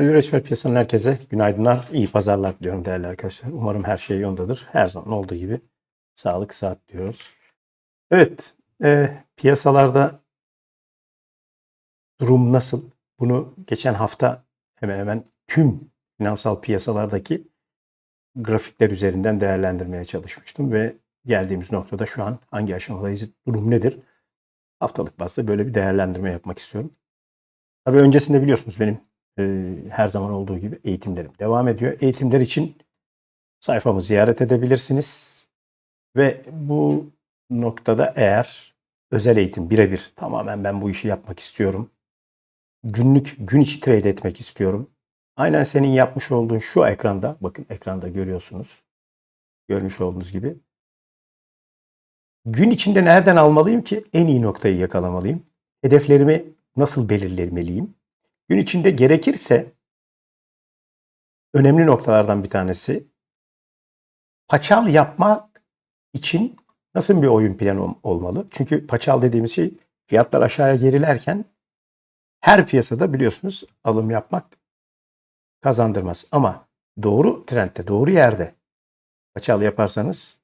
Reçber piyasanın herkese günaydınlar, iyi pazarlar diliyorum değerli arkadaşlar. Umarım her şey yolundadır. Her zaman olduğu gibi sağlık saat diyoruz. Evet, e, piyasalarda durum nasıl? Bunu geçen hafta hemen hemen tüm finansal piyasalardaki grafikler üzerinden değerlendirmeye çalışmıştım ve geldiğimiz noktada şu an hangi aşamadayız, durum nedir? Haftalık bazda böyle bir değerlendirme yapmak istiyorum. Tabii öncesinde biliyorsunuz benim e, her zaman olduğu gibi eğitimlerim devam ediyor. Eğitimler için sayfamı ziyaret edebilirsiniz. Ve bu noktada eğer özel eğitim birebir tamamen ben bu işi yapmak istiyorum. Günlük gün içi trade etmek istiyorum. Aynen senin yapmış olduğun şu ekranda bakın ekranda görüyorsunuz. Görmüş olduğunuz gibi. Gün içinde nereden almalıyım ki en iyi noktayı yakalamalıyım? Hedeflerimi nasıl belirlemeliyim? Gün içinde gerekirse önemli noktalardan bir tanesi paçal yapmak için nasıl bir oyun planı ol- olmalı? Çünkü paçal dediğimiz şey fiyatlar aşağıya gerilerken her piyasada biliyorsunuz alım yapmak kazandırmaz. Ama doğru trendde, doğru yerde paçal yaparsanız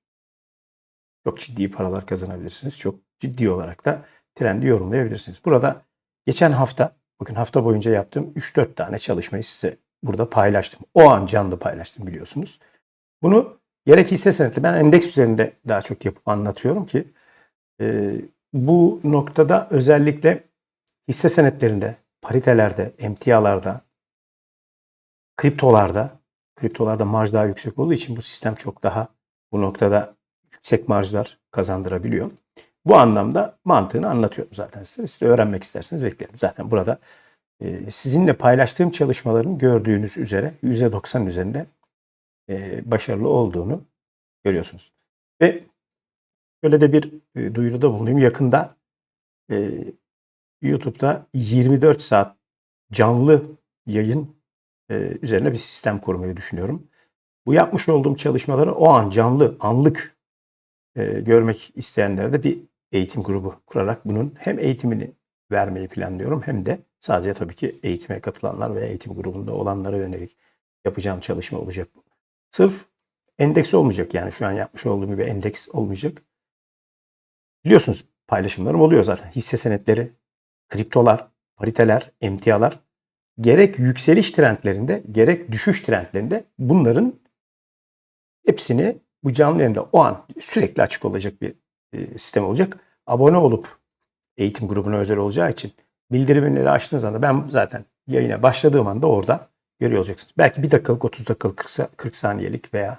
çok ciddi paralar kazanabilirsiniz. Çok ciddi olarak da trendi yorumlayabilirsiniz. Burada geçen hafta, bakın hafta boyunca yaptığım 3-4 tane çalışmayı size burada paylaştım. O an canlı paylaştım biliyorsunuz. Bunu gerek hisse senedi, ben endeks üzerinde daha çok yapıp anlatıyorum ki e, bu noktada özellikle hisse senetlerinde, paritelerde, emtialarda, kriptolarda, kriptolarda marj daha yüksek olduğu için bu sistem çok daha bu noktada yüksek marjlar kazandırabiliyor. Bu anlamda mantığını anlatıyorum zaten size. Siz de öğrenmek isterseniz eklerim. Zaten burada e, sizinle paylaştığım çalışmaların gördüğünüz üzere %90 üzerinde e, başarılı olduğunu görüyorsunuz. Ve şöyle de bir e, duyuruda bulunayım. Yakında YouTube'da 24 saat canlı yayın üzerine bir sistem kurmayı düşünüyorum. Bu yapmış olduğum çalışmaları o an canlı, anlık görmek isteyenlere de bir eğitim grubu kurarak bunun hem eğitimini vermeyi planlıyorum hem de sadece tabii ki eğitime katılanlar ve eğitim grubunda olanlara yönelik yapacağım çalışma olacak. Sırf endeks olmayacak yani şu an yapmış olduğum gibi endeks olmayacak. Biliyorsunuz paylaşımlarım oluyor zaten. Hisse senetleri, kriptolar, pariteler, emtialar gerek yükseliş trendlerinde gerek düşüş trendlerinde bunların hepsini bu canlı yayında o an sürekli açık olacak bir e, sistem olacak. Abone olup eğitim grubuna özel olacağı için bildirimleri açtığınız anda ben zaten yayına başladığım anda orada görüyor olacaksınız. Belki 1 dakikalık, 30 dakikalık, 40, sa- 40 saniyelik veya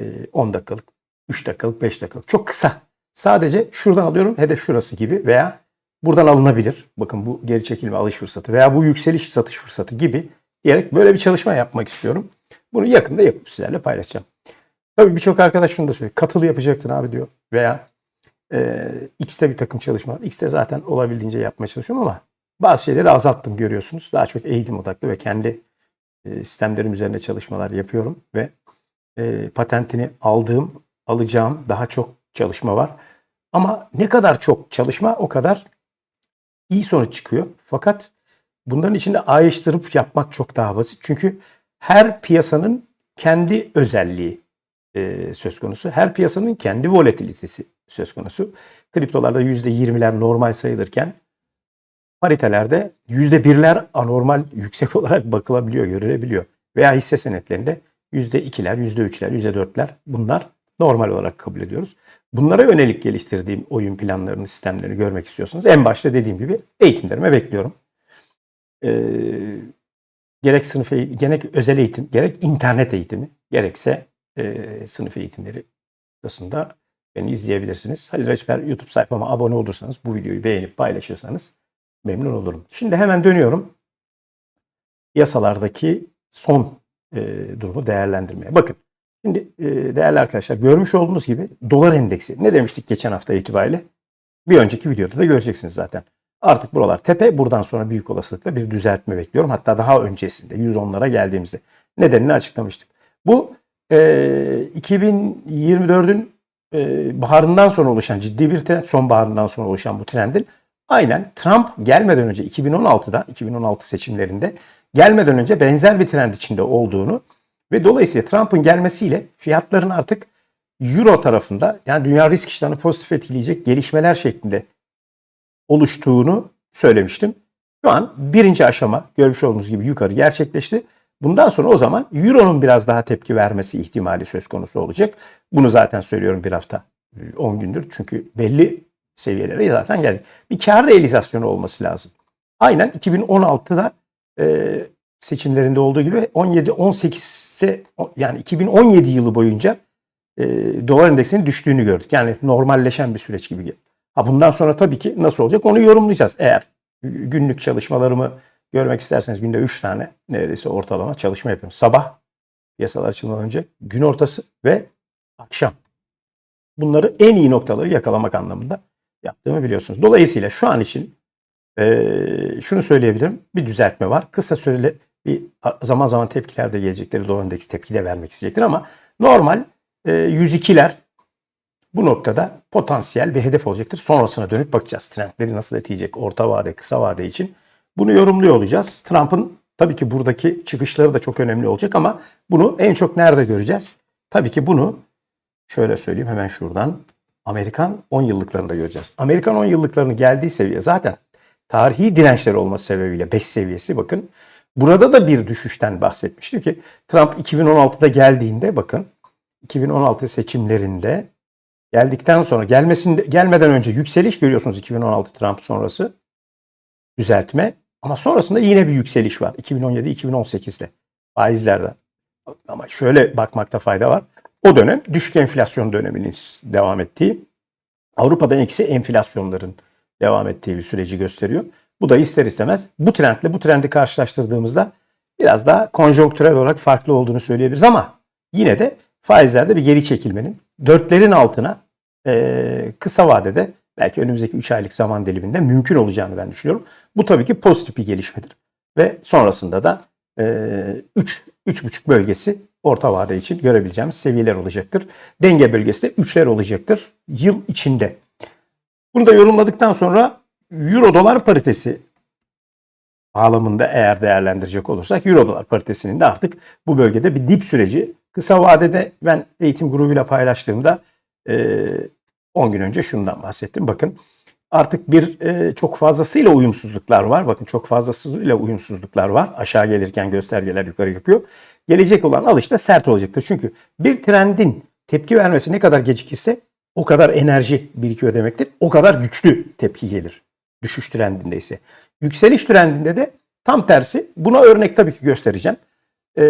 e, 10 dakikalık, 3 dakikalık, 5 dakikalık. Çok kısa. Sadece şuradan alıyorum hedef şurası gibi veya buradan alınabilir. Bakın bu geri çekilme alış fırsatı veya bu yükseliş satış fırsatı gibi diyerek böyle bir çalışma yapmak istiyorum. Bunu yakında yapıp sizlerle paylaşacağım. Tabii birçok arkadaş şunu da söylüyor. Katılı yapacaktın abi diyor. Veya e, X'te bir takım çalışma var. X'te zaten olabildiğince yapmaya çalışıyorum ama bazı şeyleri azalttım görüyorsunuz. Daha çok eğitim odaklı ve kendi e, sistemlerim üzerine çalışmalar yapıyorum ve e, patentini aldığım, alacağım daha çok çalışma var. Ama ne kadar çok çalışma o kadar iyi sonuç çıkıyor. Fakat bunların içinde ayrıştırıp yapmak çok daha basit. Çünkü her piyasanın kendi özelliği e, söz konusu. Her piyasanın kendi volatilitesi söz konusu. Kriptolarda %20'ler normal sayılırken paritelerde %1'ler anormal yüksek olarak bakılabiliyor, görülebiliyor. Veya hisse senetlerinde %2'ler, %3'ler, %4'ler bunlar normal olarak kabul ediyoruz. Bunlara yönelik geliştirdiğim oyun planlarını, sistemlerini görmek istiyorsanız en başta dediğim gibi eğitimlerime bekliyorum. Ee, gerek sınıf gerek özel eğitim, gerek internet eğitimi, gerekse e, sınıf eğitimleri arasında beni izleyebilirsiniz. Halil Reçber YouTube sayfama abone olursanız, bu videoyu beğenip paylaşırsanız memnun olurum. Şimdi hemen dönüyorum yasalardaki son e, durumu değerlendirmeye. Bakın şimdi e, değerli arkadaşlar görmüş olduğunuz gibi dolar endeksi ne demiştik geçen hafta itibariyle? Bir önceki videoda da göreceksiniz zaten. Artık buralar tepe. Buradan sonra büyük olasılıkla bir düzeltme bekliyorum. Hatta daha öncesinde 110'lara geldiğimizde nedenini açıklamıştık. Bu e, 2024'ün e, baharından sonra oluşan ciddi bir trend, sonbaharından sonra oluşan bu trendin aynen Trump gelmeden önce 2016'da 2016 seçimlerinde gelmeden önce benzer bir trend içinde olduğunu ve dolayısıyla Trump'ın gelmesiyle fiyatların artık Euro tarafında yani dünya risk iştahını pozitif etkileyecek gelişmeler şeklinde oluştuğunu söylemiştim. Şu an birinci aşama görmüş olduğunuz gibi yukarı gerçekleşti. Bundan sonra o zaman Euro'nun biraz daha tepki vermesi ihtimali söz konusu olacak. Bunu zaten söylüyorum bir hafta 10 gündür. Çünkü belli seviyelere zaten geldik. Bir kar realizasyonu olması lazım. Aynen 2016'da e, seçimlerinde olduğu gibi 17-18'e yani 2017 yılı boyunca e, dolar endeksinin düştüğünü gördük. Yani normalleşen bir süreç gibi. Ha bundan sonra tabii ki nasıl olacak onu yorumlayacağız. Eğer günlük çalışmalarımı görmek isterseniz günde 3 tane neredeyse ortalama çalışma yapıyorum. Sabah piyasalar açılmadan önce, gün ortası ve akşam. Bunları en iyi noktaları yakalamak anlamında yaptığımı biliyorsunuz. Dolayısıyla şu an için e, şunu söyleyebilirim. Bir düzeltme var. Kısa süreli bir zaman zaman tepkiler de gelecekleri dolar endeksi tepki de vermek isteyecektir ama normal e, 102'ler bu noktada potansiyel bir hedef olacaktır. Sonrasına dönüp bakacağız. Trendleri nasıl etkileyecek orta vade, kısa vade için. Bunu yorumluyor olacağız. Trump'ın tabii ki buradaki çıkışları da çok önemli olacak ama bunu en çok nerede göreceğiz? Tabii ki bunu şöyle söyleyeyim hemen şuradan. Amerikan 10 yıllıklarında göreceğiz. Amerikan 10 yıllıklarının geldiği seviye zaten tarihi dirençler olması sebebiyle 5 seviyesi bakın. Burada da bir düşüşten bahsetmiştim ki Trump 2016'da geldiğinde bakın 2016 seçimlerinde geldikten sonra gelmesinde gelmeden önce yükseliş görüyorsunuz 2016 Trump sonrası düzeltme ama sonrasında yine bir yükseliş var 2017-2018'de faizlerde. Ama şöyle bakmakta fayda var. O dönem düşük enflasyon döneminin devam ettiği, Avrupa'da eksi enflasyonların devam ettiği bir süreci gösteriyor. Bu da ister istemez bu trendle bu trendi karşılaştırdığımızda biraz daha konjonktürel olarak farklı olduğunu söyleyebiliriz ama yine de faizlerde bir geri çekilmenin dörtlerin altına e, kısa vadede belki önümüzdeki 3 aylık zaman diliminde mümkün olacağını ben düşünüyorum. Bu tabii ki pozitif bir gelişmedir. Ve sonrasında da 3 e, 3,5 bölgesi orta vade için görebileceğimiz seviyeler olacaktır. Denge bölgesi de 3'ler olacaktır yıl içinde. Bunu da yorumladıktan sonra Euro dolar paritesi bağlamında eğer değerlendirecek olursak Euro dolar paritesinin de artık bu bölgede bir dip süreci kısa vadede ben eğitim grubuyla paylaştığımda 10 gün önce şundan bahsettim. Bakın artık bir çok fazlasıyla uyumsuzluklar var. Bakın çok fazlasıyla uyumsuzluklar var. Aşağı gelirken göstergeler yukarı yapıyor. Gelecek olan alış da sert olacaktır. Çünkü bir trendin tepki vermesi ne kadar gecikirse o kadar enerji birikiyor demektir. O kadar güçlü tepki gelir. Düşüş trendinde ise. Yükseliş trendinde de tam tersi. Buna örnek tabii ki göstereceğim. Ee,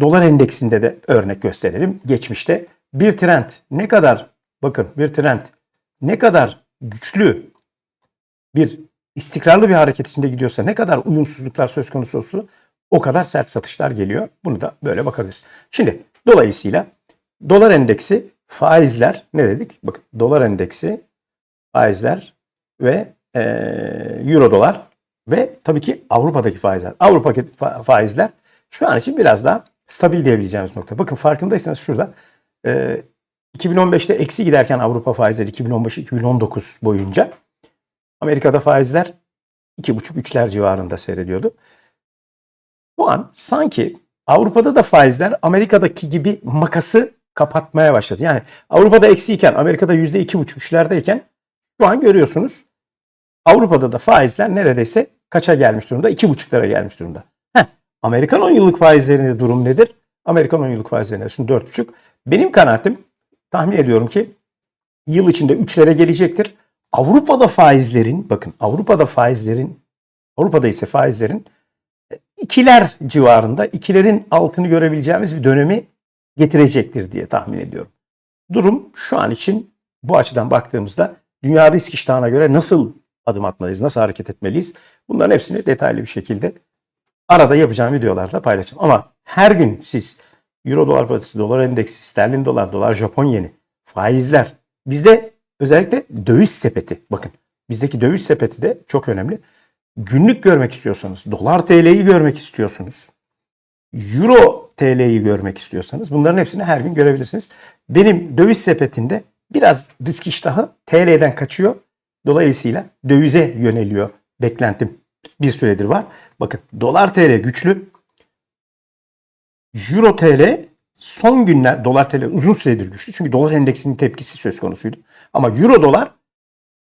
dolar endeksinde de örnek gösterelim. Geçmişte bir trend ne kadar bakın bir trend ne kadar güçlü bir istikrarlı bir hareket içinde gidiyorsa ne kadar uyumsuzluklar söz konusu olsa o kadar sert satışlar geliyor. Bunu da böyle bakabiliriz. Şimdi dolayısıyla dolar endeksi faizler ne dedik? Bakın dolar endeksi faizler ve e, euro dolar ve tabii ki Avrupa'daki faizler. Avrupa'daki faizler şu an için biraz daha stabil diyebileceğimiz nokta. Bakın farkındaysanız şurada e, 2015'te eksi giderken Avrupa faizleri 2015-2019 boyunca Amerika'da faizler 2,5-3'ler civarında seyrediyordu. Bu an sanki Avrupa'da da faizler Amerika'daki gibi makası kapatmaya başladı. Yani Avrupa'da eksiyken Amerika'da yüzde iki buçuk üçlerdeyken şu an görüyorsunuz Avrupa'da da faizler neredeyse kaça gelmiş durumda? İki buçuklara gelmiş durumda. Heh, Amerikan 10 yıllık faizlerinde durum nedir? Amerikan 10 yıllık faizlerinde dört buçuk. Benim kanaatim tahmin ediyorum ki yıl içinde üçlere gelecektir. Avrupa'da faizlerin bakın Avrupa'da faizlerin Avrupa'da ise faizlerin e, ikiler civarında ikilerin altını görebileceğimiz bir dönemi getirecektir diye tahmin ediyorum. Durum şu an için bu açıdan baktığımızda dünya risk iştahına göre nasıl adım atmalıyız, nasıl hareket etmeliyiz? Bunların hepsini detaylı bir şekilde arada yapacağım videolarda paylaşacağım. Ama her gün siz Euro dolar paritesi, dolar endeksi, sterlin dolar, dolar Japon yeni, faizler. Bizde özellikle döviz sepeti. Bakın bizdeki döviz sepeti de çok önemli. Günlük görmek istiyorsanız, dolar TL'yi görmek istiyorsunuz. Euro TL'yi görmek istiyorsanız bunların hepsini her gün görebilirsiniz. Benim döviz sepetinde biraz risk iştahı TL'den kaçıyor. Dolayısıyla dövize yöneliyor beklentim bir süredir var. Bakın dolar TL güçlü. Euro TL son günler dolar TL uzun süredir güçlü. Çünkü dolar endeksinin tepkisi söz konusuydu. Ama euro dolar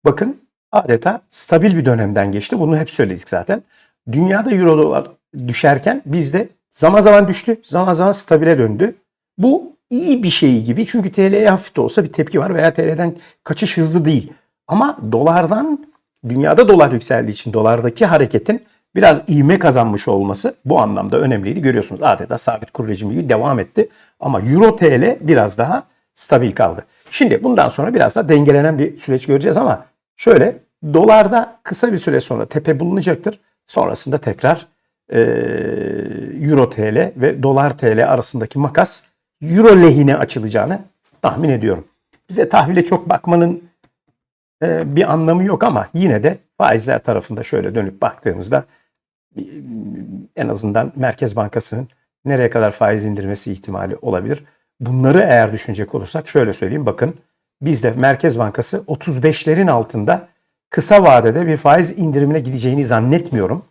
bakın adeta stabil bir dönemden geçti. Bunu hep söyledik zaten. Dünyada euro dolar düşerken bizde zaman zaman düştü, zaman zaman stabile döndü. Bu iyi bir şey gibi çünkü TL'ye hafif de olsa bir tepki var veya TL'den kaçış hızlı değil. Ama dolardan dünyada dolar yükseldiği için dolardaki hareketin biraz ivme kazanmış olması bu anlamda önemliydi. Görüyorsunuz adeta sabit kur rejimi devam etti. Ama Euro TL biraz daha stabil kaldı. Şimdi bundan sonra biraz daha dengelenen bir süreç göreceğiz ama şöyle dolarda kısa bir süre sonra tepe bulunacaktır. Sonrasında tekrar e, Euro TL ve Dolar TL arasındaki makas Euro lehine açılacağını tahmin ediyorum. Bize tahvile çok bakmanın e, bir anlamı yok ama yine de faizler tarafında şöyle dönüp baktığımızda en azından Merkez Bankası'nın nereye kadar faiz indirmesi ihtimali olabilir. Bunları eğer düşünecek olursak şöyle söyleyeyim bakın bizde Merkez Bankası 35'lerin altında kısa vadede bir faiz indirimine gideceğini zannetmiyorum.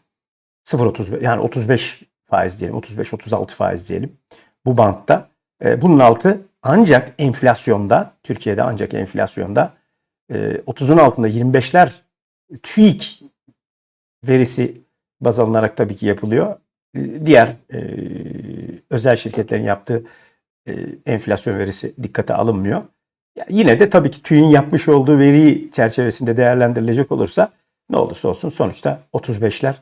0.35 yani 35 faiz diyelim 35-36 faiz diyelim bu bantta. E, bunun altı ancak enflasyonda Türkiye'de ancak enflasyonda e, 30'un altında 25'ler TÜİK verisi baz alınarak tabii ki yapılıyor. E, diğer e, özel şirketlerin yaptığı e, enflasyon verisi dikkate alınmıyor. Ya yine de tabii ki TÜİK'in yapmış olduğu veri çerçevesinde değerlendirilecek olursa ne olursa olsun sonuçta 35'ler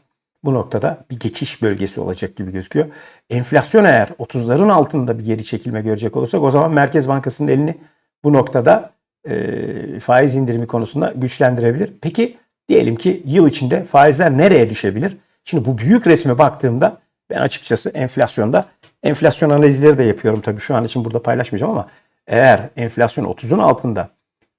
bu noktada bir geçiş bölgesi olacak gibi gözüküyor. Enflasyon eğer 30'ların altında bir geri çekilme görecek olursak o zaman Merkez Bankası'nın elini bu noktada e, faiz indirimi konusunda güçlendirebilir. Peki diyelim ki yıl içinde faizler nereye düşebilir? Şimdi bu büyük resme baktığımda ben açıkçası enflasyonda enflasyon analizleri de yapıyorum tabii şu an için burada paylaşmayacağım ama eğer enflasyon 30'un altında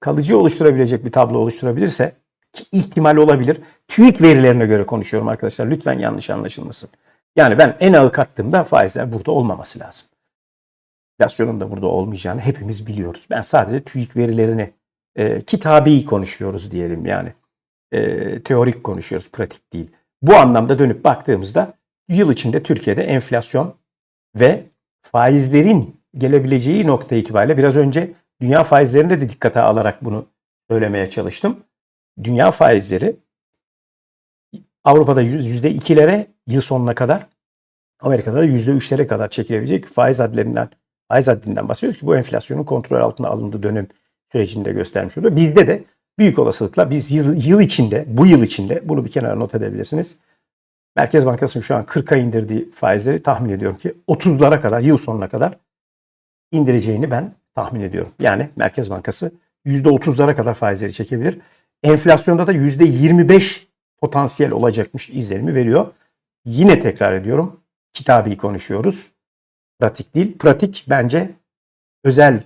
kalıcı oluşturabilecek bir tablo oluşturabilirse ki ihtimal olabilir. TÜİK verilerine göre konuşuyorum arkadaşlar. Lütfen yanlış anlaşılmasın. Yani ben en ağı kattığımda faizler burada olmaması lazım. Enflasyonun da burada olmayacağını hepimiz biliyoruz. Ben sadece TÜİK verilerini e, kitabi konuşuyoruz diyelim yani. E, teorik konuşuyoruz, pratik değil. Bu anlamda dönüp baktığımızda yıl içinde Türkiye'de enflasyon ve faizlerin gelebileceği nokta itibariyle biraz önce dünya faizlerinde de dikkate alarak bunu söylemeye çalıştım. Dünya faizleri Avrupa'da yüzde ikilere yıl sonuna kadar Amerika'da da yüzde üçlere kadar çekilebilecek faiz hadlerinden faiz haddinden bahsediyoruz ki bu enflasyonun kontrol altına alındığı dönem sürecinde göstermiş oluyor. Bizde de büyük olasılıkla biz yıl, yıl içinde, bu yıl içinde bunu bir kenara not edebilirsiniz. Merkez Bankası'nın şu an 40'a indirdiği faizleri tahmin ediyorum ki 30'lara kadar, yıl sonuna kadar indireceğini ben tahmin ediyorum. Yani Merkez Bankası %30'lara kadar faizleri çekebilir. Enflasyonda da %25 potansiyel olacakmış izlenimi veriyor. Yine tekrar ediyorum. Kitabi konuşuyoruz. Pratik değil. Pratik bence özel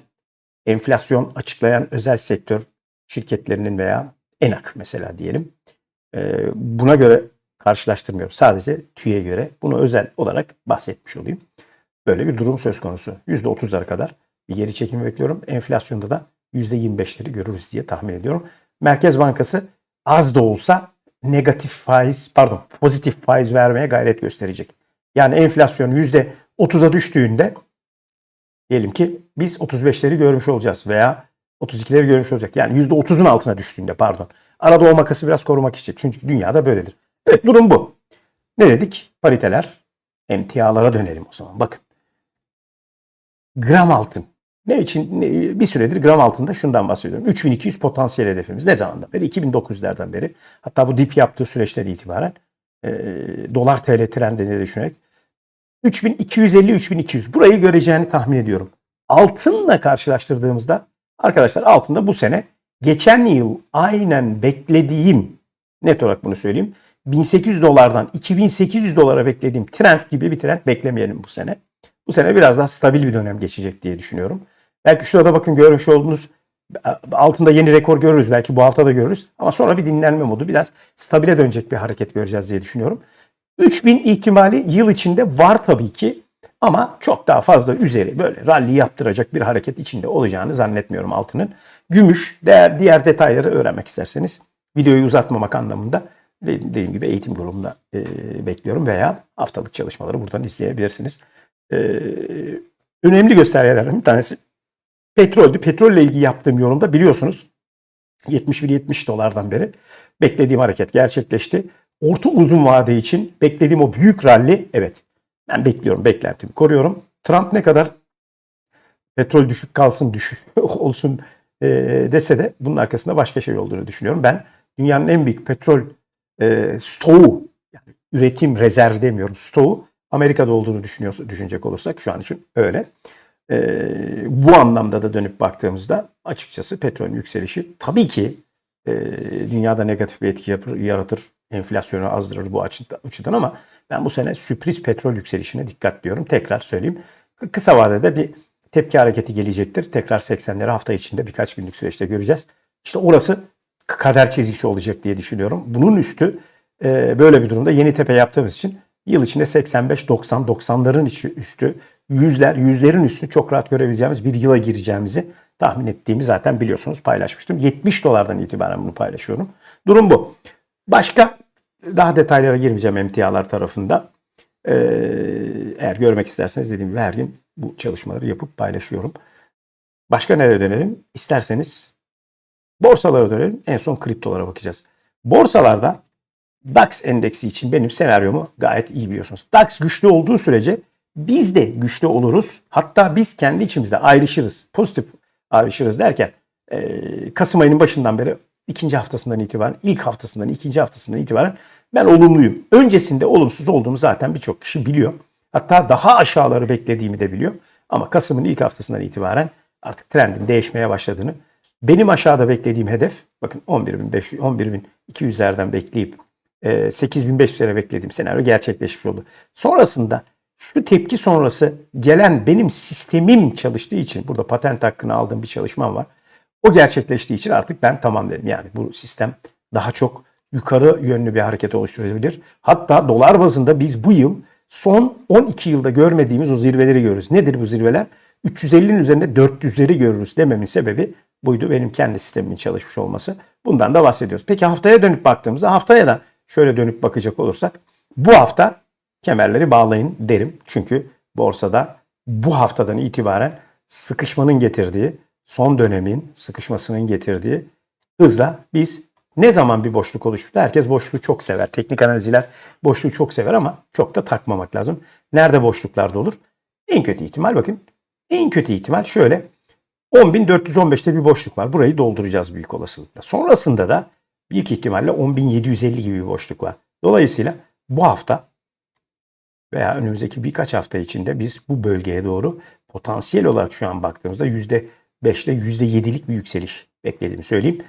enflasyon açıklayan özel sektör şirketlerinin veya ENAK mesela diyelim. Buna göre karşılaştırmıyorum. Sadece TÜİ'ye göre bunu özel olarak bahsetmiş olayım. Böyle bir durum söz konusu. %30'lara kadar bir geri çekimi bekliyorum. Enflasyonda da %25'leri görürüz diye tahmin ediyorum. Merkez Bankası az da olsa negatif faiz, pardon pozitif faiz vermeye gayret gösterecek. Yani enflasyon %30'a düştüğünde diyelim ki biz 35'leri görmüş olacağız veya 32'leri görmüş olacak. Yani %30'un altına düştüğünde pardon. Arada o makası biraz korumak isteyecek. Çünkü dünyada böyledir. Evet durum bu. Ne dedik? Pariteler emtialara dönelim o zaman. Bakın. Gram altın. Ne için? Ne, bir süredir gram altında şundan bahsediyorum. 3200 potansiyel hedefimiz. Ne zamandan beri? 2009'lerden beri. Hatta bu dip yaptığı süreçten itibaren e, dolar TL trendini düşünerek 3250-3200 burayı göreceğini tahmin ediyorum. Altınla karşılaştırdığımızda arkadaşlar altında bu sene geçen yıl aynen beklediğim net olarak bunu söyleyeyim. 1800 dolardan 2800 dolara beklediğim trend gibi bir trend beklemeyelim bu sene. Bu sene biraz daha stabil bir dönem geçecek diye düşünüyorum. Belki şurada bakın görmüş olduğunuz altında yeni rekor görürüz. Belki bu hafta da görürüz. Ama sonra bir dinlenme modu biraz stabile dönecek bir hareket göreceğiz diye düşünüyorum. 3000 ihtimali yıl içinde var tabii ki. Ama çok daha fazla üzeri böyle rally yaptıracak bir hareket içinde olacağını zannetmiyorum altının. Gümüş, değer, diğer detayları öğrenmek isterseniz videoyu uzatmamak anlamında de- dediğim gibi eğitim grubunda e, bekliyorum veya haftalık çalışmaları buradan izleyebilirsiniz. E, önemli göstergelerden bir tanesi petroldü. Petrolle ilgili yaptığım yorumda biliyorsunuz 71-70 dolardan beri beklediğim hareket gerçekleşti. Orta uzun vade için beklediğim o büyük rally evet ben bekliyorum beklentimi koruyorum. Trump ne kadar petrol düşük kalsın düşük olsun e, dese de bunun arkasında başka şey olduğunu düşünüyorum. Ben dünyanın en büyük petrol e, stoğu yani üretim rezerv demiyorum stoğu Amerika'da olduğunu düşünüyorsa, düşünecek olursak şu an için öyle. E, bu anlamda da dönüp baktığımızda açıkçası petrolün yükselişi tabii ki e, dünyada negatif bir etki yapır, yaratır. Enflasyonu azdırır bu açıdan, ama ben bu sene sürpriz petrol yükselişine dikkat diyorum. Tekrar söyleyeyim. Kı- Kısa vadede bir tepki hareketi gelecektir. Tekrar 80'leri hafta içinde birkaç günlük süreçte göreceğiz. İşte orası kader çizgisi olacak diye düşünüyorum. Bunun üstü e, böyle bir durumda yeni tepe yaptığımız için yıl içinde 85, 90, 90'ların içi- üstü, yüzler, yüzlerin üstü çok rahat görebileceğimiz bir yıla gireceğimizi tahmin ettiğimi zaten biliyorsunuz paylaşmıştım. 70 dolardan itibaren bunu paylaşıyorum. Durum bu. Başka daha detaylara girmeyeceğim emtialar tarafında. Ee, eğer görmek isterseniz dediğim gibi her gün bu çalışmaları yapıp paylaşıyorum. Başka nereye dönelim? İsterseniz borsalara dönelim. En son kriptolara bakacağız. Borsalarda DAX endeksi için benim senaryomu gayet iyi biliyorsunuz. DAX güçlü olduğu sürece biz de güçlü oluruz. Hatta biz kendi içimizde ayrışırız. Pozitif ayrışırız derken e, Kasım ayının başından beri ikinci haftasından itibaren, ilk haftasından, ikinci haftasından itibaren ben olumluyum. Öncesinde olumsuz olduğumu zaten birçok kişi biliyor. Hatta daha aşağıları beklediğimi de biliyor. Ama Kasım'ın ilk haftasından itibaren artık trendin değişmeye başladığını, benim aşağıda beklediğim hedef, bakın 11.500, 11.200'lerden bekleyip e, 8.500'lere beklediğim senaryo gerçekleşmiş oldu. Sonrasında şu tepki sonrası gelen benim sistemim çalıştığı için, burada patent hakkını aldığım bir çalışmam var. O gerçekleştiği için artık ben tamam dedim. Yani bu sistem daha çok yukarı yönlü bir hareket oluşturabilir. Hatta dolar bazında biz bu yıl son 12 yılda görmediğimiz o zirveleri görürüz. Nedir bu zirveler? 350'nin üzerinde 400'leri görürüz dememin sebebi buydu. Benim kendi sistemimin çalışmış olması. Bundan da bahsediyoruz. Peki haftaya dönüp baktığımızda haftaya da şöyle dönüp bakacak olursak bu hafta kemerleri bağlayın derim. Çünkü borsada bu haftadan itibaren sıkışmanın getirdiği, son dönemin sıkışmasının getirdiği hızla biz ne zaman bir boşluk oluştu? Herkes boşluğu çok sever. Teknik analizler boşluğu çok sever ama çok da takmamak lazım. Nerede boşluklarda olur? En kötü ihtimal bakın. En kötü ihtimal şöyle. 10.415'te bir boşluk var. Burayı dolduracağız büyük olasılıkla. Sonrasında da büyük ihtimalle 10.750 gibi bir boşluk var. Dolayısıyla bu hafta veya önümüzdeki birkaç hafta içinde biz bu bölgeye doğru potansiyel olarak şu an baktığımızda yüzde 5'te %7'lik bir yükseliş beklediğimi söyleyeyim.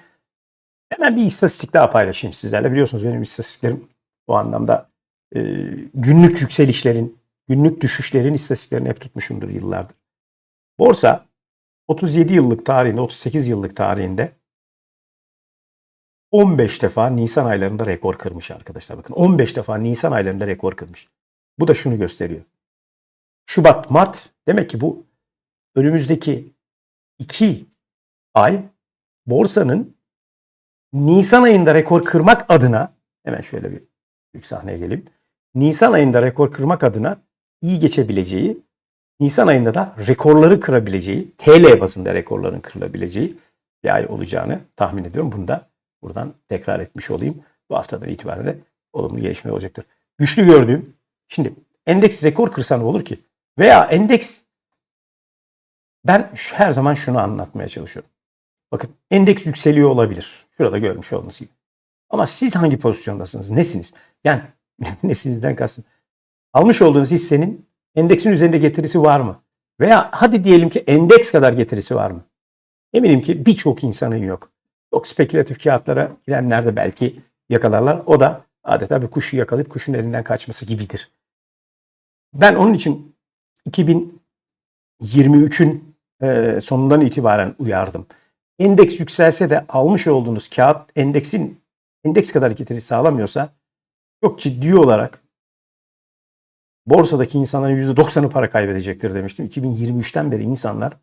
Hemen bir istatistik daha paylaşayım sizlerle. Biliyorsunuz benim istatistiklerim bu anlamda e, günlük yükselişlerin, günlük düşüşlerin istatistiklerini hep tutmuşumdur yıllardır. Borsa 37 yıllık tarihinde, 38 yıllık tarihinde 15 defa Nisan aylarında rekor kırmış arkadaşlar. Bakın 15 defa Nisan aylarında rekor kırmış. Bu da şunu gösteriyor. Şubat, Mart demek ki bu önümüzdeki 2 ay borsanın Nisan ayında rekor kırmak adına hemen şöyle bir büyük sahneye geleyim. Nisan ayında rekor kırmak adına iyi geçebileceği, Nisan ayında da rekorları kırabileceği, TL bazında rekorların kırılabileceği bir ay olacağını tahmin ediyorum. Bunu da buradan tekrar etmiş olayım. Bu haftadan itibaren de olumlu gelişme olacaktır. Güçlü gördüğüm, şimdi endeks rekor kırsa ne olur ki? Veya endeks, ben her zaman şunu anlatmaya çalışıyorum. Bakın endeks yükseliyor olabilir. Şurada görmüş olduğunuz gibi. Ama siz hangi pozisyondasınız? Nesiniz? Yani nesinizden kastım. Almış olduğunuz hissenin endeksin üzerinde getirisi var mı? Veya hadi diyelim ki endeks kadar getirisi var mı? Eminim ki birçok insanın yok. Çok spekülatif kağıtlara girenler de belki yakalarlar. O da adeta bir kuşu yakalayıp kuşun elinden kaçması gibidir. Ben onun için 2023'ün e, sonundan itibaren uyardım. Endeks yükselse de almış olduğunuz kağıt endeksin endeks kadar getiri sağlamıyorsa çok ciddi olarak borsadaki insanların %90'ı para kaybedecektir demiştim. 2023'ten beri insanlar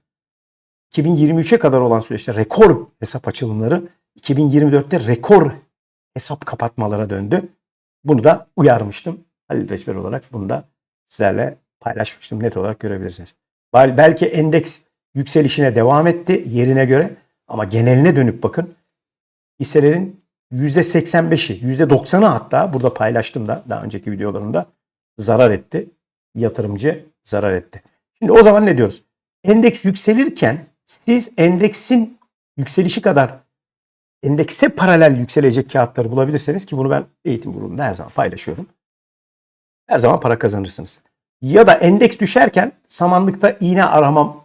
2023'e kadar olan süreçte rekor hesap açılımları 2024'te rekor hesap kapatmalara döndü. Bunu da uyarmıştım. Halil Reçber olarak bunu da sizlerle paylaşmıştım. Net olarak görebilirsiniz. Bel- Belki endeks yükselişine devam etti yerine göre ama geneline dönüp bakın hisselerin %85'i, %90'ı hatta burada paylaştım da daha önceki videolarımda zarar etti. Yatırımcı zarar etti. Şimdi o zaman ne diyoruz? Endeks yükselirken siz endeksin yükselişi kadar endekse paralel yükselecek kağıtları bulabilirseniz ki bunu ben eğitim grubunda her zaman paylaşıyorum. Her zaman para kazanırsınız. Ya da endeks düşerken samanlıkta iğne aramam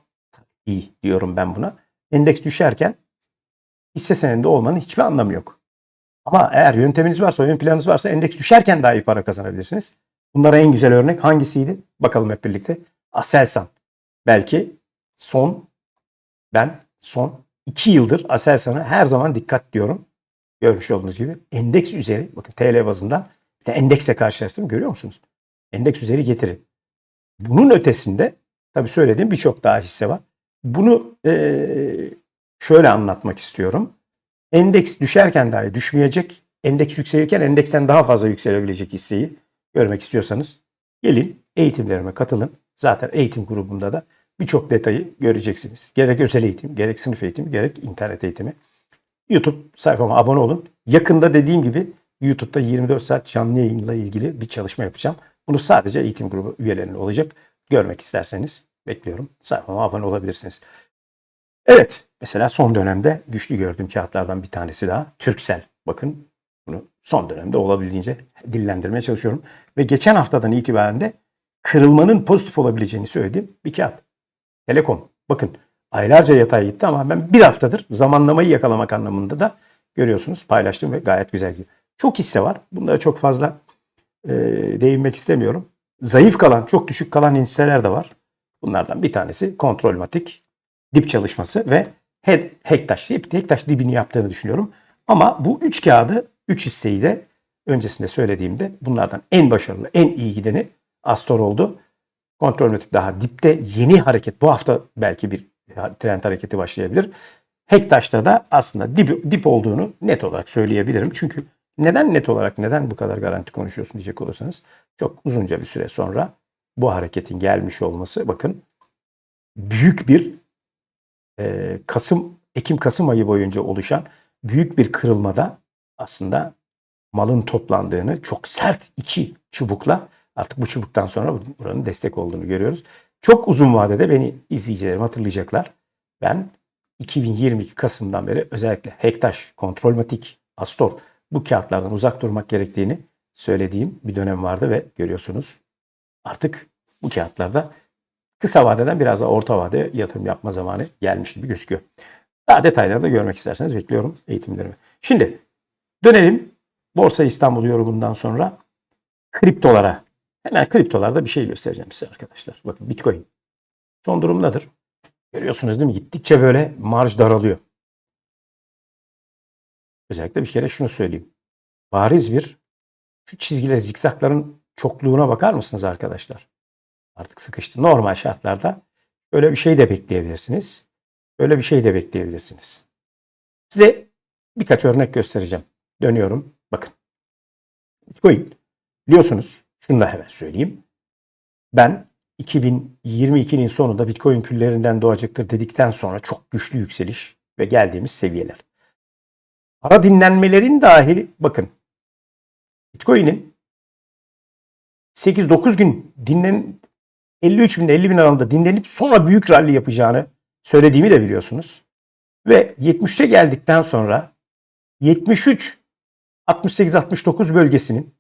iyi diyorum ben buna. Endeks düşerken hisse senedinde olmanın hiçbir anlamı yok. Ama eğer yönteminiz varsa, ön planınız varsa endeks düşerken daha iyi para kazanabilirsiniz. Bunlara en güzel örnek hangisiydi? Bakalım hep birlikte. Aselsan. Belki son ben son iki yıldır Aselsan'a her zaman dikkat diyorum. Görmüş olduğunuz gibi endeks üzeri bakın TL bazından bir de endeksle karşılaştırdım görüyor musunuz? Endeks üzeri getiri. Bunun ötesinde tabii söylediğim birçok daha hisse var. Bunu eee, şöyle anlatmak istiyorum. Endeks düşerken dahi düşmeyecek. Endeks yükselirken endeksten daha fazla yükselebilecek hisseyi görmek istiyorsanız gelin eğitimlerime katılın. Zaten eğitim grubunda da birçok detayı göreceksiniz. Gerek özel eğitim, gerek sınıf eğitimi, gerek internet eğitimi. YouTube sayfama abone olun. Yakında dediğim gibi YouTube'da 24 saat canlı yayınla ilgili bir çalışma yapacağım. Bunu sadece eğitim grubu üyelerine olacak. Görmek isterseniz bekliyorum. Sayfama abone olabilirsiniz. Evet, mesela son dönemde güçlü gördüğüm kağıtlardan bir tanesi daha Türksel. Bakın bunu son dönemde olabildiğince dillendirmeye çalışıyorum. Ve geçen haftadan itibaren de kırılmanın pozitif olabileceğini söylediğim bir kağıt. Telekom. Bakın aylarca yatay gitti ama ben bir haftadır zamanlamayı yakalamak anlamında da görüyorsunuz paylaştım ve gayet güzel gidiyor. Çok hisse var. Bunlara çok fazla e, değinmek istemiyorum. Zayıf kalan, çok düşük kalan hisseler de var. Bunlardan bir tanesi Kontrolmatik, dip çalışması ve Head, Hektaş. Hep Hektaş dibini yaptığını düşünüyorum. Ama bu üç kağıdı, üç hisseyi de öncesinde söylediğimde bunlardan en başarılı, en iyi gideni Astor oldu. Kontrolmatik daha dipte yeni hareket. Bu hafta belki bir trend hareketi başlayabilir. Hektaş'ta da aslında dip, dip olduğunu net olarak söyleyebilirim. Çünkü neden net olarak neden bu kadar garanti konuşuyorsun diyecek olursanız çok uzunca bir süre sonra bu hareketin gelmiş olması bakın büyük bir e, Kasım Ekim Kasım ayı boyunca oluşan büyük bir kırılmada aslında malın toplandığını çok sert iki çubukla artık bu çubuktan sonra buranın destek olduğunu görüyoruz. Çok uzun vadede beni izleyicilerim hatırlayacaklar. Ben 2022 Kasım'dan beri özellikle Hektaş, Kontrolmatik, Astor bu kağıtlardan uzak durmak gerektiğini söylediğim bir dönem vardı ve görüyorsunuz artık bu kağıtlarda kısa vadeden biraz da orta vade yatırım yapma zamanı gelmiş gibi gözüküyor. Daha detayları da görmek isterseniz bekliyorum eğitimlerimi. Şimdi dönelim Borsa İstanbul yorumundan sonra kriptolara. Hemen kriptolarda bir şey göstereceğim size arkadaşlar. Bakın Bitcoin. Son durum nedir? Görüyorsunuz değil mi? Gittikçe böyle marj daralıyor. Özellikle bir kere şunu söyleyeyim. Bariz bir şu çizgiler zikzakların çokluğuna bakar mısınız arkadaşlar? Artık sıkıştı. Normal şartlarda öyle bir şey de bekleyebilirsiniz. Öyle bir şey de bekleyebilirsiniz. Size birkaç örnek göstereceğim. Dönüyorum. Bakın. Bitcoin. Biliyorsunuz şunu da hemen söyleyeyim. Ben 2022'nin sonunda Bitcoin küllerinden doğacaktır dedikten sonra çok güçlü yükseliş ve geldiğimiz seviyeler. Ara dinlenmelerin dahi bakın Bitcoin'in 8-9 gün dinlen 53 bin 50 bin aralığında dinlenip sonra büyük rally yapacağını söylediğimi de biliyorsunuz. Ve 73'e geldikten sonra 73 68-69 bölgesinin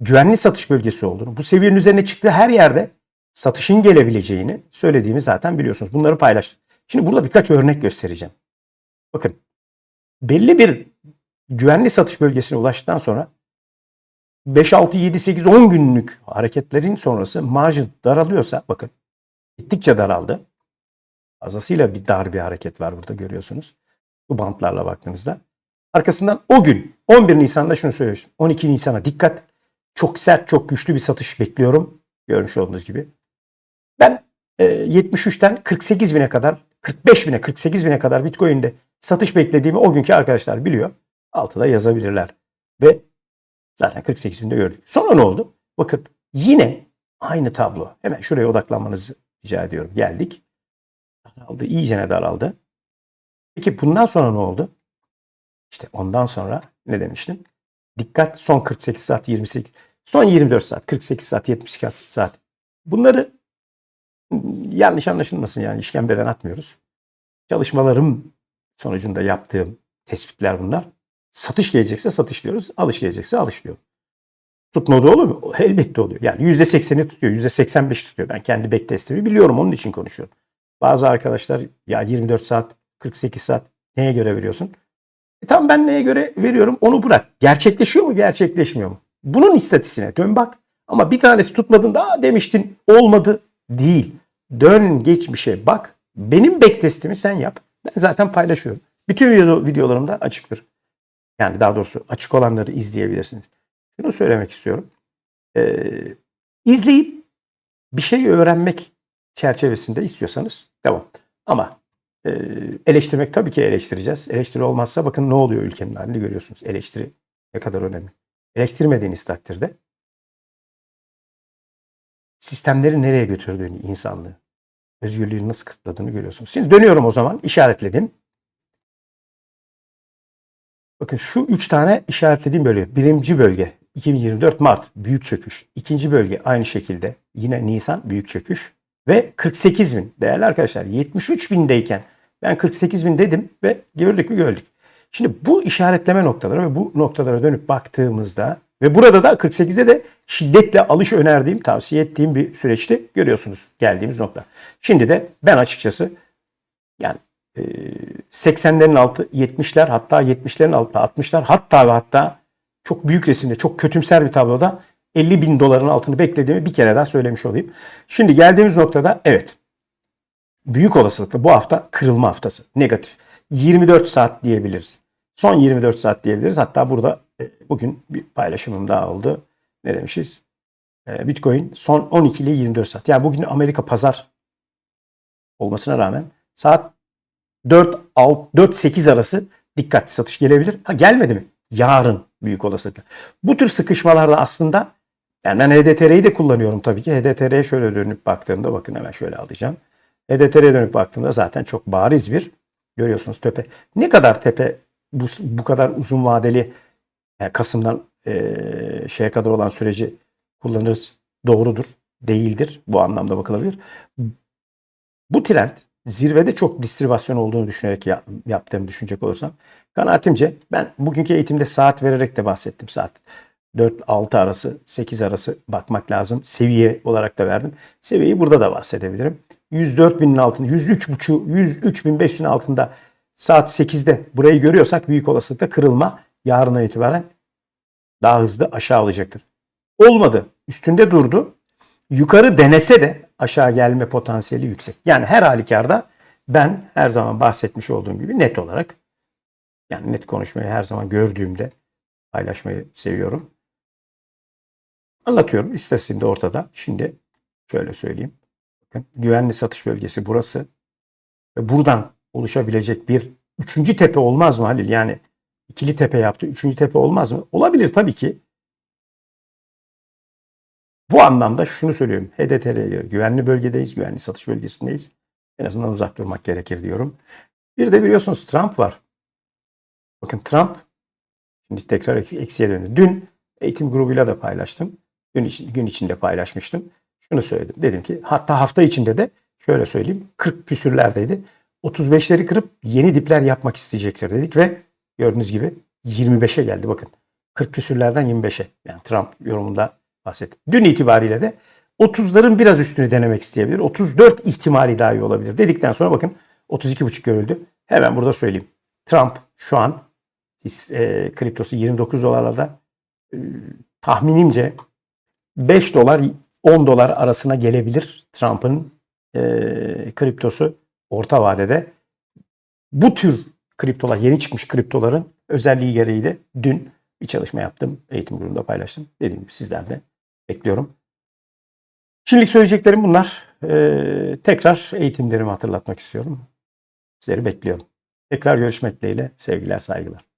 güvenli satış bölgesi olduğunu, bu seviyenin üzerine çıktığı her yerde satışın gelebileceğini söylediğimi zaten biliyorsunuz. Bunları paylaştım. Şimdi burada birkaç örnek göstereceğim. Bakın belli bir güvenli satış bölgesine ulaştıktan sonra 5, 6, 7, 8, 10 günlük hareketlerin sonrası marjı daralıyorsa bakın gittikçe daraldı. Fazlasıyla bir dar bir hareket var burada görüyorsunuz. Bu bantlarla baktığınızda. Arkasından o gün 11 Nisan'da şunu söylüyorum. 12 Nisan'a dikkat. Çok sert, çok güçlü bir satış bekliyorum. Görmüş olduğunuz gibi. Ben e, 73'ten 48 bine kadar, 45 bine, 48 bine kadar Bitcoin'de satış beklediğimi o günkü arkadaşlar biliyor. Altıda yazabilirler. Ve zaten 48 binde gördük. Sonra ne oldu? Bakın yine aynı tablo. Hemen şuraya odaklanmanızı rica ediyorum. Geldik. Daraldı. iyicene daraldı. Peki bundan sonra ne oldu? İşte ondan sonra ne demiştim? Dikkat son 48 saat 28 son 24 saat 48 saat 72 saat. Bunları yanlış anlaşılmasın yani işkembeden atmıyoruz. Çalışmalarım sonucunda yaptığım tespitler bunlar. Satış gelecekse satış diyoruz. Alış gelecekse alış diyor. Tutmadı olur mu? Elbette oluyor. Yani %80'i tutuyor, %85 tutuyor. Ben kendi backtestimi biliyorum onun için konuşuyorum. Bazı arkadaşlar ya 24 saat, 48 saat neye göre veriyorsun? E tamam ben neye göre veriyorum onu bırak. Gerçekleşiyor mu gerçekleşmiyor mu? Bunun istatistiğine dön bak. Ama bir tanesi tutmadığında Aa, demiştin olmadı değil. Dön geçmişe bak. Benim backtestimi sen yap. Ben zaten paylaşıyorum. Bütün video, videolarımda açıktır. Yani daha doğrusu açık olanları izleyebilirsiniz. Şunu söylemek istiyorum. Ee, izleyip bir şey öğrenmek çerçevesinde istiyorsanız devam. Ama e, eleştirmek tabii ki eleştireceğiz. Eleştiri olmazsa bakın ne oluyor ülkenin halini görüyorsunuz. Eleştiri ne kadar önemli. Eleştirmediğiniz takdirde sistemleri nereye götürdüğünü, insanlığı, özgürlüğünü nasıl kısıtladığını görüyorsunuz. Şimdi dönüyorum o zaman. işaretledim. Bakın şu üç tane işaretlediğim bölge. Birinci bölge 2024 Mart büyük çöküş. İkinci bölge aynı şekilde yine Nisan büyük çöküş. Ve 48 bin değerli arkadaşlar 73 bindeyken ben 48 bin dedim ve gördük mü gördük. Şimdi bu işaretleme noktaları ve bu noktalara dönüp baktığımızda ve burada da 48'de de şiddetle alış önerdiğim, tavsiye ettiğim bir süreçti. Görüyorsunuz geldiğimiz nokta. Şimdi de ben açıkçası yani 80'lerin altı, 70'ler hatta 70'lerin altı, 60'lar hatta ve hatta çok büyük resimde, çok kötümser bir tabloda 50 bin doların altını beklediğimi bir kere daha söylemiş olayım. Şimdi geldiğimiz noktada evet büyük olasılıkla bu hafta kırılma haftası. Negatif. 24 saat diyebiliriz. Son 24 saat diyebiliriz. Hatta burada e, bugün bir paylaşımım daha oldu. Ne demişiz? E, Bitcoin son 12 ile 24 saat. Yani bugün Amerika pazar olmasına rağmen saat 4 4 8 arası dikkatli satış gelebilir. Ha gelmedi mi? Yarın büyük olasılıkla. Bu tür sıkışmalarda aslında yani ben HDTR'yi de kullanıyorum tabii ki. HDTR'ye şöyle dönüp baktığımda bakın hemen şöyle alacağım. HDTR'ye dönüp baktığımda zaten çok bariz bir görüyorsunuz tepe. Ne kadar tepe bu, bu kadar uzun vadeli yani Kasım'dan e, şeye kadar olan süreci kullanırız. Doğrudur, değildir. Bu anlamda bakılabilir. Bu trend zirvede çok distribasyon olduğunu düşünerek yap, yaptığımı düşünecek olursam kanaatimce ben bugünkü eğitimde saat vererek de bahsettim. Saat 4-6 arası, 8 arası bakmak lazım. Seviye olarak da verdim. Seviyeyi burada da bahsedebilirim. 104 binin altında, 103.5, 103 bin 500'ün altında saat 8'de burayı görüyorsak büyük olasılıkla kırılma yarına itibaren daha hızlı aşağı olacaktır. Olmadı. Üstünde durdu. Yukarı denese de aşağı gelme potansiyeli yüksek. Yani her halükarda ben her zaman bahsetmiş olduğum gibi net olarak yani net konuşmayı her zaman gördüğümde paylaşmayı seviyorum. Anlatıyorum. İstatistiğim de ortada. Şimdi şöyle söyleyeyim. Bakın güvenli satış bölgesi burası. Ve buradan oluşabilecek bir üçüncü tepe olmaz mı Halil? Yani ikili tepe yaptı. Üçüncü tepe olmaz mı? Olabilir tabii ki. Bu anlamda şunu söylüyorum. Göre güvenli bölgedeyiz. Güvenli satış bölgesindeyiz. En azından uzak durmak gerekir diyorum. Bir de biliyorsunuz Trump var. Bakın Trump şimdi tekrar eksiye döndü. Dün eğitim grubuyla da paylaştım. Gün, için, gün içinde paylaşmıştım. Şunu söyledim. Dedim ki hatta hafta içinde de şöyle söyleyeyim. 40 küsürlerdeydi. 35'leri kırıp yeni dipler yapmak isteyecekler dedik ve gördüğünüz gibi 25'e geldi bakın. 40 küsürlerden 25'e. Yani Trump yorumunda bahsetti. Dün itibariyle de 30'ların biraz üstünü denemek isteyebilir. 34 ihtimali daha iyi olabilir dedikten sonra bakın 32,5 görüldü. Hemen burada söyleyeyim. Trump şu an e, kriptosu 29 dolarlarda e, tahminimce 5 dolar 10 dolar arasına gelebilir Trump'ın e, kriptosu orta vadede. Bu tür kriptolar, yeni çıkmış kriptoların özelliği gereği de dün bir çalışma yaptım. Eğitim grubunda paylaştım. Dediğim gibi sizler de bekliyorum. Şimdilik söyleyeceklerim bunlar. Ee, tekrar eğitimlerimi hatırlatmak istiyorum. Sizleri bekliyorum. Tekrar görüşmek dileğiyle. Sevgiler, saygılar.